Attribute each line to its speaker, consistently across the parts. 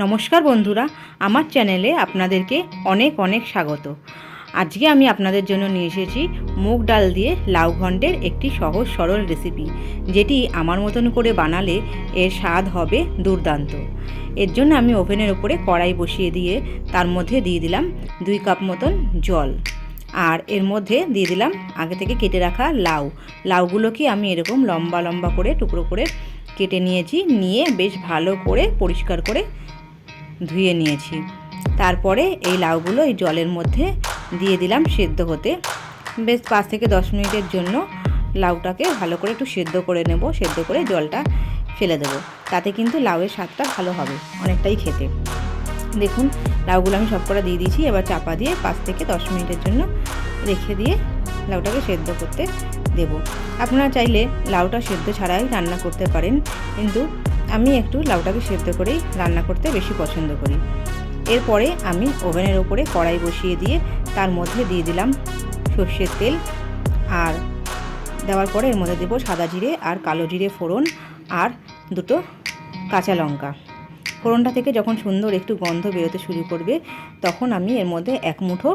Speaker 1: নমস্কার বন্ধুরা, আমার চ্যানেলে আপনাদেরকে অনেক অনেক স্বাগত। আজকে আমি আপনাদের জন্য নিয়ে এসেছি মুগ ডাল দিয়ে লাউ ঘন্টের একটি সহজ সরল রেসিপি যেটি আমার মতন করে বানালে এর স্বাদ হবে দুর্দান্ত। এর জন্য আমি ওভেনের উপরে কড়াই বসিয়ে দিয়ে তার মধ্যে দিয়ে দিলাম দুই কাপ মতন জল। আর এর মধ্যে দিয়ে দিলাম আগে থেকে কেটে রাখা লাউ। লাউগুলোকে আমি এরকম লম্বা লম্বা করে টুকরো করে কেটে নিয়েছি, নিয়ে বেশ ভালো করে পরিষ্কার করে ধুয়ে নিয়েছি। তারপরে এই লাউগুলো এই জলের মধ্যে দিয়ে দিলাম সেদ্ধ হতে। বেশ পাঁচ থেকে দশ মিনিটের জন্য লাউটাকে ভালো করে একটু সেদ্ধ করে নেব, সেদ্ধ করে জলটা ফেলে দেবো। তাতে কিন্তু লাউয়ের স্বাদটা ভালো হবে অনেকটাই খেতে। দেখুন, লাউগুলো আমি সব কটা দিয়ে দিয়েছি, এবার চাপা দিয়ে পাঁচ থেকে দশ মিনিটের জন্য রেখে দিয়ে লাউটাকে সেদ্ধ করতে দেব। আপনারা চাইলে লাউটা সেদ্ধ ছাড়াই রান্না করতে পারেন, কিন্তু আমি একটু লাউটাকে সেদ্ধ করেই রান্না করতে বেশি পছন্দ করি। এরপরে আমি ওভেনের ওপরে কড়াই বসিয়ে দিয়ে তার মধ্যে দিয়ে দিলাম সর্ষের তেল আর দেওয়ার পরে এর মধ্যে দেবো সাদা জিরে আর কালো জিরে ফোড়ন আর দুটো কাঁচা লঙ্কা। ফোড়নটা থেকে যখন সুন্দর একটু গন্ধ বেরোতে শুরু করবে, তখন আমি এর মধ্যে এক মুঠো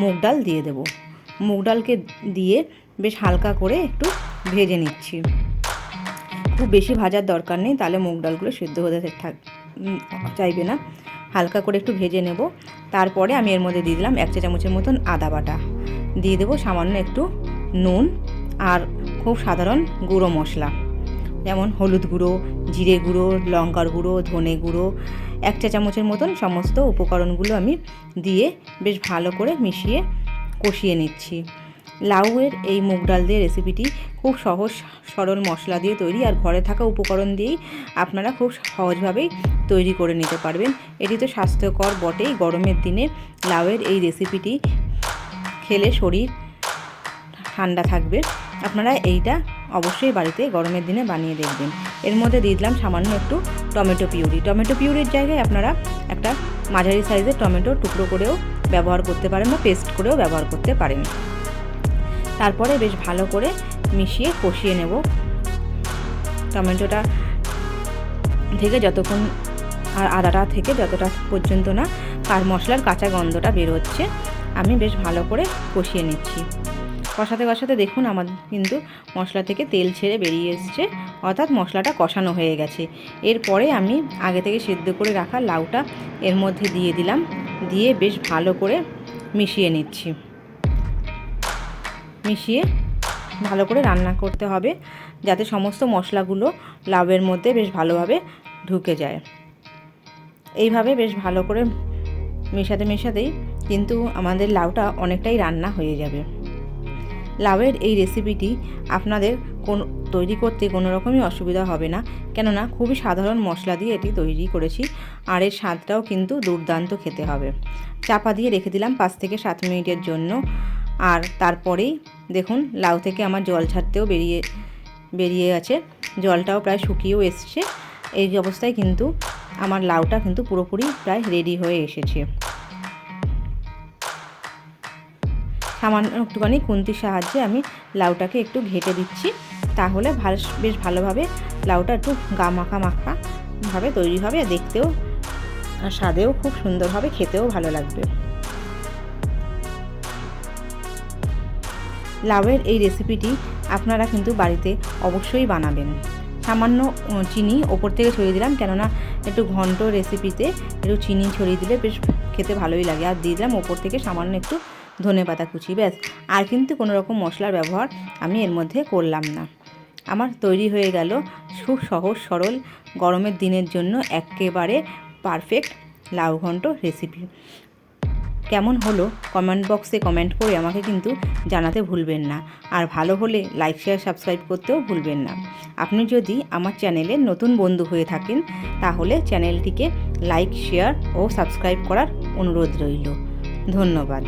Speaker 1: মুগ ডাল দিয়ে দেব। মুগ ডালকে দিয়ে বেশ হালকা করে একটু ভেজে নিচ্ছি। খুব বেশি ভাজার দরকার নেই, তাহলে মুগ ডালগুলো সেদ্ধ হতে থাক চাইবে না। হালকা করে একটু ভেজে নেব। তারপরে আমি এর মধ্যে দিয়ে দিলাম এক চা চামচের মতন আদা বাটা। দিয়ে দেবো সামান্য একটু নুন আর খুব সাধারণ গুঁড়ো মশলা। যেমন হলুদ গুঁড়ো, জিরে গুঁড়ো, লঙ্কার গুঁড়ো, ধনে গুঁড়ো, এক চা চামচের মতন সমস্ত উপকরণগুলো আমি দিয়ে বেশ ভালো করে মিশিয়ে কষিয়ে নিচ্ছি। লাউয়ের এই মুগ ডাল দিয়ে রেসিপিটি খুব সহজ, সরল মশলা দিয়ে তৈরি আর ঘরে থাকা উপকরণ দিয়েই আপনারা খুব সহজভাবেই তৈরি করে নিতে পারবেন। এটি তো স্বাস্থ্যকর বটেই। গরমের দিনে লাউয়ের এই রেসিপিটি খেলে শরীর ঠান্ডা থাকবে। আপনারা এইটা অবশ্যই বাড়িতে গরমের দিনে বানিয়ে দেখবেন। এর মধ্যে দিয়ে দিলাম সামান্য একটু টমেটো পিউরি। টমেটো পিউরির জায়গায় আপনারা একটা মাঝারি সাইজের টমেটো টুকরো করেও ব্যবহার করতে পারেন বা পেস্ট করেও ব্যবহার করতে পারেন। তারপরে বেশ ভালো করে মিশিয়ে কষিয়ে নেব। টমেটোটা থেকে যতক্ষণ আর আদাটা থেকে যতটা পর্যন্ত না আর মশলার কাঁচা গন্ধটা বেরোচ্ছে, আমি বেশ ভালো করে কষিয়ে নিচ্ছি। কষাতে কষাতে দেখুন আমার কিন্তু মশলা থেকে তেল ছেড়ে বেরিয়ে এসছে, অর্থাৎ মশলাটা কষানো হয়ে গেছে। এরপরে আমি আগে থেকে সেদ্ধ করে রাখা লাউটা এর মধ্যে দিয়ে দিলাম, দিয়ে বেশ ভালো করে মিশিয়ে নিচ্ছি। মিশিয়ে ভালো করে রান্না করতে হবে, যাতে সমস্ত মশলাগুলো লাউয়ের মধ্যে বেশ ভালোভাবে ঢুকে যায়। এইভাবে বেশ ভালো করে মেশাতে মেশাতেই কিন্তু আমাদের লাউটা অনেকটাই রান্না হয়ে যাবে। লাউয়ের এই রেসিপিটি আপনাদের কোন, তৈরি করতে কোনো রকমই অসুবিধা হবে না, কেননা খুবই সাধারণ মশলা দিয়ে এটি তৈরি করেছি, আর এর স্বাদটাও কিন্তু দুর্দান্ত খেতে হবে। চাপা দিয়ে রেখে দিলাম পাঁচ থেকে সাত মিনিটের জন্য। আর তারপরেই দেখুন, লাউ থেকে আমার জল ছাড়তেও বেরিয়ে বেরিয়ে গেছে। জলটাও প্রায় শুকিয়েও এসছে। এই অবস্থায় কিন্তু আমার লাউটা কিন্তু পুরোপুরি প্রায় রেডি হয়ে এসেছে। সামান্য একটুখানি খুন্তির সাহায্যে আমি লাউটাকে একটু ঘেটে দিচ্ছি। তাহলে ভালো, বেশ ভালোভাবে লাউটা একটু গা মাখা মাখা ভাবে তৈরি হবে দেখতেও স্বাদেও খুব সুন্দর হবে, খেতেও ভালো লাগবে। লাউয়ের এই রেসিপিটি আপনারা কিন্তু বাড়িতে অবশ্যই বানাবেন। সামান্য চিনি ওপর থেকে ছড়িয়ে দিলাম, কেননা একটু ঘন্ট রেসিপিতে একটু চিনি ছড়িয়ে দিলে বেশ খেতে ভালোই লাগে। আর দিয়ে দিলাম ওপর থেকে সামান্য একটু ধনে পাতা কুচি, ব্যাস। আর কিন্তু কোনো রকম মশলার ব্যবহার আমি এর মধ্যে করলাম না। আমার তৈরি হয়ে গেল খুব সহজ, সরল, গরমের দিনের জন্য একেবারে পারফেক্ট লাউ ঘন্ট রেসিপি কেমন হলো কমেন্ট বক্সে কমেন্ট করে আমাকে কিন্তু জানাতে ভুলবেন না। আর ভালো হলে লাইক শেয়ার সাবস্ক্রাইব করতেও ভুলবেন না। আপনি যদি আমার চ্যানেলে নতুন বন্ধু হয়ে থাকেন, তাহলে চ্যানেলটিকে লাইক শেয়ার ও সাবস্ক্রাইব করার অনুরোধ রইল। ধন্যবাদ।